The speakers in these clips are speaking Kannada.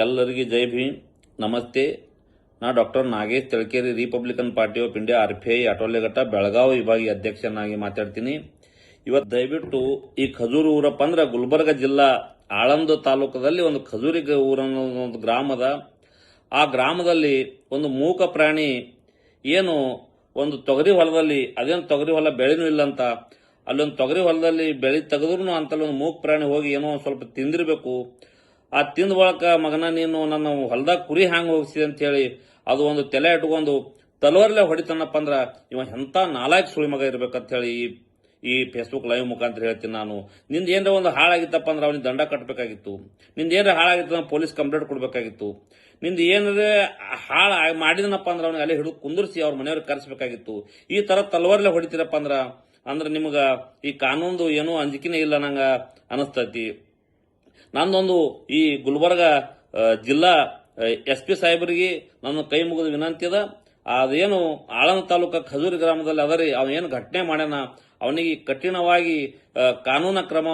ಎಲ್ಲರಿಗೆ ಜೈ ಭೀಮ್. ನಮಸ್ತೆ. ನಾ doctor Nagesh Talakeri, Republican Party of India R P I Atoleghatta Belagavi ವಿಭಾಗೀಯ ಅಧ್ಯಕ್ಷನಾಗಿ ಮಾತಾಡ್ತೀನಿ. ಇವತ್ತು ದಯವಿಟ್ಟು ಈ ಖಜೂರು ಊರಪ್ಪ ಅಂದ್ರೆ ಗುಲ್ಬರ್ಗ ಜಿಲ್ಲಾ ಆಳಂದ ತಾಲೂಕದಲ್ಲಿ ಒಂದು ಖಜೂರಿ ಊರನ್ನ ಒಂದು ಗ್ರಾಮದ. ಆ ಗ್ರಾಮದಲ್ಲಿ ಒಂದು ಮೂಕ ಪ್ರಾಣಿ ಏನು ಒಂದು ತೊಗರಿ ಹೊಲದಲ್ಲಿ, ಅದೇನು ತೊಗರಿ ಹೊಲ ಬೆಳೆನೂ ಇಲ್ಲ ಅಂತ. ಅಲ್ಲೊಂದು ತೊಗರಿ ಹೊಲದಲ್ಲಿ ಬೆಳೆ ತೆಗೆದ್ರು ಅಂತಲ್ಲಿ ಒಂದು ಮೂಕ ಪ್ರಾಣಿ ಹೋಗಿ ಏನೋ ಒಂದು ಸ್ವಲ್ಪ ತಿಂದಿರ್ಬೇಕು. ಆ ತಿಂದ ಬಳಕ ಮಗನ ನೀನು ನನ್ನ ಹೊಲದಾಗ ಕುರಿ ಹ್ಯಾಂಗ ಹೋಗಿಸಿ ಅಂತ ಹೇಳಿ ಅದು ಒಂದು ತಲೆ ಇಟ್ಕೊಂಡು ತಲವರ್ಲೆ ಹೊಡಿತಾನಪ್ಪ ಅಂದ್ರ ಇವ ಎಂಥ ನಾಲ್ಕು ಸುಳಿ ಮಗ ಇರ್ಬೇಕಂತ ಹೇಳಿ ಈ ಈ ಫೇಸ್ಬುಕ್ ಲೈವ್ ಮುಖಾಂತರ ಹೇಳ್ತೀನಿ ನಾನು. ನಿಂದ ಏನರ ಒಂದು ಹಾಳಾಗಿತ್ತಪ್ಪ ಅಂದ್ರೆ ಅವನಿಗೆ ದಂಡ ಕಟ್ಟಬೇಕಾಗಿತ್ತು ನಿಂದ ಏನರ ಹಾಳಾಗಿತ್ತು ನಾವು ಪೊಲೀಸ್ ಕಂಪ್ಲೇಂಟ್ ಕೊಡಬೇಕಾಗಿತ್ತು. ನಿಂದ ಏನಾದ್ರೆ ಹಾಳ ಮಾಡಿದನಪ್ಪ ಅಂದ್ರೆ ಅವನಿಗೆ ಅಲ್ಲಿ ಹಿಡಿದು ಕುಂದಿರ್ಸಿ ಅವ್ರ ಮನೆಯವ್ರಿಗೆ ಕರೆಸ್ಬೇಕಾಗಿತ್ತು. ಈ ತರ ತಲವಾರ್ಲೆ ಹೊಡಿತೀರಪ್ಪ ಅಂದ್ರ, ಅಂದ್ರೆ ನಿಮ್ಗೆ ಈ ಕಾನೂನು ಏನೂ ಅಂಜಿಕೆನೇ ಇಲ್ಲ ನಂಗೆ ಅನಸ್ತೈತಿ. ನಂದೊಂದು ಈ ಗುಲ್ಬರ್ಗ ಜಿಲ್ಲಾ ಎಸ್ ಪಿ ಸಾಹೇಬರಿಗೆ ನನ್ನ ಕೈ ಮುಗಿದ ವಿನಂತಿ ಅದ. ಅದೇನು ಆಳಂದ ತಾಲೂಕ ಖಜೂರಿ ಗ್ರಾಮದಲ್ಲಿ ಅದರಿ ಅವನೇನು ಘಟನೆ ಮಾಡ್ಯಾನ, ಅವನಿಗೆ ಕಠಿಣವಾಗಿ ಕಾನೂನ ಕ್ರಮ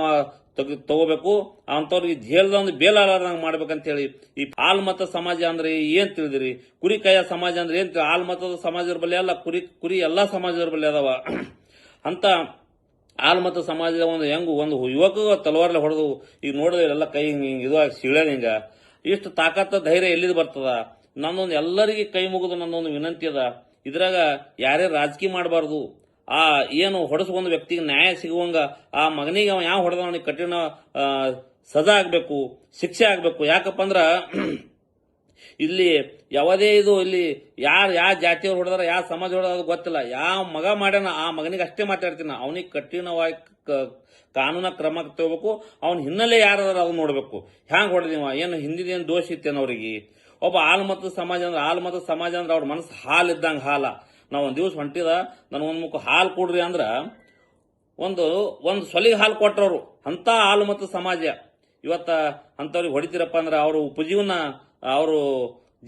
ತೆಗೆ, ತಗೋಬೇಕು ಅಂತವ್ರಿಗೆ ಜೇಲ್ದೊಂದು ಬೇಲಾರ್ದಂಗೆ ಮಾಡ್ಬೇಕಂತ ಹೇಳಿ ಈ ಆಲ್ಮತ ಸಮಾಜ ಅಂದ್ರೆ ಏನ್ ತಿಳಿದಿರಿ? ಕುರಿ ಕಾಯ ಸಮಾಜ ಅಂದ್ರೆ ಏನ್ ಆಲ್ಮತದ ಸಮಾಜದ ಬಲ್ಲಿ ಅಲ್ಲ, ಕುರಿ ಕುರಿ ಎಲ್ಲಾ ಸಮಾಜದ ಬಲ್ಲಿ ಅದಾವ. ಅಂತ ಆಲ್ಮತ ಸಮಾಜದ ಒಂದು ಹೆಂಗು, ಒಂದು ಯುವಕ ತಲವಾರ್ಲೆ ಹೊಡೆದು ಈಗ ನೋಡಿದ್ರೆ ಎಲ್ಲ ಕೈ ಹಿಂಗೆ ಇದು ಇದು ಸೀಳ್ಯಾನ ಹಿಂಗ ಇಷ್ಟು ತಾಕತ್ತ ಧೈರ್ಯ ಎಲ್ಲಿದ್ದು ಬರ್ತದ? ನನ್ನೊಂದು ಎಲ್ಲರಿಗೆ ಕೈ ಮುಗಿದು ನನ್ನೊಂದು ವಿನಂತಿ ಅದ. ಇದ್ರಾಗ ಯಾರೇ ರಾಜಕೀಯ ಮಾಡಬಾರ್ದು. ಆ ಏನು ಹೊಡೆಸ್ಕೊಂಡು ವ್ಯಕ್ತಿಗೆ ನ್ಯಾಯ ಸಿಗುವಂಗ ಆ ಮಗನಿಗೆ ಅವ ಯಾವ ಹೊಡೆದ ಅವನಿಗೆ ಕಠಿಣ ಸಜಾ ಆಗ್ಬೇಕು, ಶಿಕ್ಷೆ ಆಗಬೇಕು. ಯಾಕಪ್ಪ ಅಂದ್ರ ಇಲ್ಲಿ ಯಾವುದೇ ಇದು ಇಲ್ಲಿ ಯಾರು, ಯಾವ ಜಾತಿಯವ್ರು ಹೊಡೆದಾರ, ಯಾವ ಸಮಾಜ ಹೊಡೆದ ಅದು ಗೊತ್ತಿಲ್ಲ. ಯಾವ ಮಗ ಮಾಡ್ಯಾನ, ಆ ಮಗನಿಗೆ ಅಷ್ಟೇ ಮಾತಾಡ್ತೀನಿ ಅವನಿಗೆ ಕಠಿಣವಾಗಿ ಕಾನೂನ ಕ್ರಮ ತಗೋಬೇಕು. ಅವನ ಹಿನ್ನೆಲೆ ಯಾರದಾರ ಅದನ್ನ ನೋಡ್ಬೇಕು. ಹ್ಯಾಂಗ್ ಹೊಡೆದಿವ ಏನು ಹಿಂದಿದೇನು ದೋಷ ಇತ್ತೇನು ಅವ್ರಿಗೆ? ಒಬ್ಬ ಆಲ್ಮತ ಸಮಾಜ ಅಂದ್ರೆ ಆಲ್ಮತ ಸಮಾಜ ಅಂದ್ರೆ ಅವ್ರ ಮನಸ್ಸು ಹಾಲು ಇದ್ದಂಗೆ ಹಾಲ. ನಾವು ಒಂದು ದಿವ್ಸ ಹೊಂಟಿದ, ನನ್ ಒಂದು ಮುಖ ಹಾಲು ಕೊಡ್ರಿ ಅಂದ್ರೆ ಒಂದು ಒಂದು ಸೊಲಿಗೆ ಹಾಲು ಕೊಟ್ರವ್ರು. ಅಂತ ಹಾಲು ಮತ್ತು ಸಮಾಜ. ಇವತ್ತ ಅಂಥವ್ರಿಗೆ ಹೊಡಿತೀರಪ್ಪ ಅಂದ್ರೆ ಅವರು ಉಪಜೀವನ ಅವರು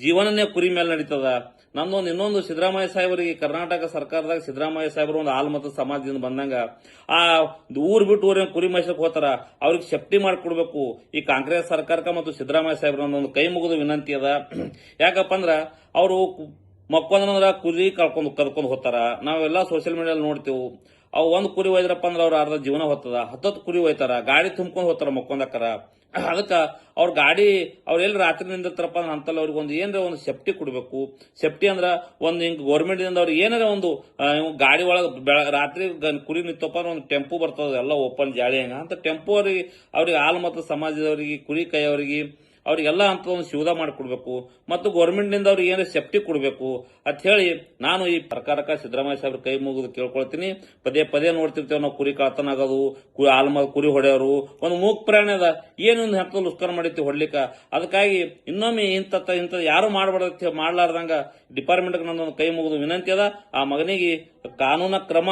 ಜೀವನನೇ ಕುರಿ ಮೇಲೆ ನಡೀತದ. ನಂದೊಂದು ಇನ್ನೊಂದು ಸಿದ್ದರಾಮಯ್ಯ ಸಾಹೇಬರಿಗೆ ಕರ್ನಾಟಕ ಸರ್ಕಾರದಾಗ ಸಿದ್ದರಾಮಯ್ಯ ಸಾಹೇಬರು ಒಂದು ಆಲ್ಮತ ಸಮಾಜದಿಂದ ಬಂದಂಗ, ಆ ಊರ್ ಬಿಟ್ಟು ಊರಿನ ಕುರಿ ಮೈಸಕ್ಕೆ ಹೋತಾರ ಅವ್ರಿಗೆ ಸೇಫ್ಟಿ ಮಾಡಿಕೊಡ್ಬೇಕು. ಈ ಕಾಂಗ್ರೆಸ್ ಸರ್ಕಾರಕ್ಕೆ ಮತ್ತು ಸಿದ್ದರಾಮಯ್ಯ ಸಾಹೇಬ್ರ ಒಂದು ಕೈ ಮುಗಿದು ವಿನಂತಿ ಅದ. ಯಾಕಪ್ಪ ಅಂದ್ರ ಅವರು ಮಕ್ಕೊಂದ್ರ ಕುರಿ ಕಳ್ಕೊಂಡು ಕರ್ಕೊಂಡು ಹೋಗ್ತಾರ. ನಾವೆಲ್ಲ ಸೋಷಿಯಲ್ ಮೀಡಿಯಲ್ಲಿ ನೋಡ್ತೇವೆ. ಅವು ಒಂದು ಕುರಿ ಒಯ್ದ್ರಪ್ಪ ಅಂದ್ರೆ ಅವ್ರ ಅರ್ಧ ಜೀವನ ಹೊತ್ತದ ಹತ್ತತ್ತು ಕುರಿ ಒಯ್ತಾರ, ಗಾಡಿ ತುಂಬ್ಕೊಂಡು ಹೋಗ್ತಾರ ಮಕ್ಕೊಂದಕ್ಕರ. ಅದಕ್ಕ ಅವ್ರ ಗಾಡಿ ಎಲ್ಲಿ ರಾತ್ರಿ ನಿಂದಿರ್ತಾರಪ್ಪ ಅಂದ್ರೆ ಅಂತಲ್ಲ ಅವ್ರಿಗೆ ಒಂದು ಏನಾರ ಒಂದು ಸೇಫ್ಟಿ ಕೊಡಬೇಕು. ಸೇಫ್ಟಿ ಅಂದ್ರ ಒಂದು ಹಿಂಗ್ ಗೌರ್ಮೆಂಟ್ ಇಂದ ಅವ್ರಿಗೆ ಏನಾರ ಒಂದು ಗಾಡಿ ಒಳಗೆ ರಾತ್ರಿ ಗ- ಕುರಿ ನಿಂತಪ್ಪ ಅಂದ್ರೆ ಒಂದು ಟೆಂಪು ಬರ್ತದ ಎಲ್ಲ ಓಪನ್ ಜಾಳಿ ಹಂಗ ಅಂತ ಟೆಂಪು ಅವ್ರಿಗೆ ಅವ್ರಿಗೆ ಹಾಲು ಮತ್ತು ಸಮಾಜದವರಿಗೆ, ಕುರಿ ಕೈಯವರಿಗೆ ಅವ್ರಿಗೆಲ್ಲ ಅಂತ ಒಂದು ಸುವಿಧಾ ಮಾಡಿಕೊಡ್ಬೇಕು. ಮತ್ತು ಗೌರ್ಮೆಂಟ್ನಿಂದ ಅವ್ರಿಗೆ ಏನೇ ಸೇಫ್ಟಿ ಕೊಡಬೇಕು ಅಂತ ಹೇಳಿ ನಾನು ಈ ಸರ್ಕಾರಕ್ಕೆ ಸಿದ್ದರಾಮಯ್ಯ ಸಾಹೇಬ್ರ ಕೈ ಮುಗಿದು ಕೇಳ್ಕೊಳ್ತೀನಿ. ಪದೇ ಪದೇ ನೋಡ್ತಿರ್ತೇವೆ ನಾವು ಕುರಿ ಕಳ್ತನ ಆಗೋದು ಆಲ್ಮ ಕುರಿ ಹೊಡೆಯೋರು. ಒಂದು ಮೂಕ್ ಪ್ರಾಣಿ ಅದ. ಏನೊಂದು ಹೆಂತ ಲುಸ್ಕರ್ ಮಾಡೈತಿ ಹೊಡ್ಲಿಕ್ಕ? ಅದಕ್ಕಾಗಿ ಇನ್ನೊಮ್ಮೆ ಇಂಥ ಇಂಥ ಯಾರು ಮಾಡಬಾರ್ದ ಮಾಡ್ಲಾರ್ದಂಗ ಡಿಪಾರ್ಟ್ಮೆಂಟ್ ನನ್ನೊಂದು ಕೈ ಮುಗಿದು ವಿನಂತಿ ಅದ. ಆ ಮಗನಿಗೆ ಕಾನೂನ ಕ್ರಮ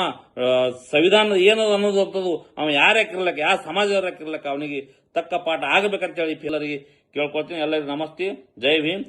ಸಂವಿಧಾನ ಏನದ ಅನ್ನೋದು ಅಂತದ್ದು, ಅವ ಯಾರ್ಯಾಕಿರ್ಲಕ್ಕ ಯಾವ ಸಮಾಜದವ್ರಾಕಿರ್ಲಕ್ಕ ಅವನಿಗೆ ತಕ್ಕ ಪಾಠ ಆಗಬೇಕಂತ ಹೇಳಿ ಎಲ್ಲರಿಗೆ ಕೇಳ್ಕೊಳ್ತೀನಿ. ಎಲ್ಲರಿಗೂ ನಮಸ್ತೆ. ಜೈ ಭೀಮ್.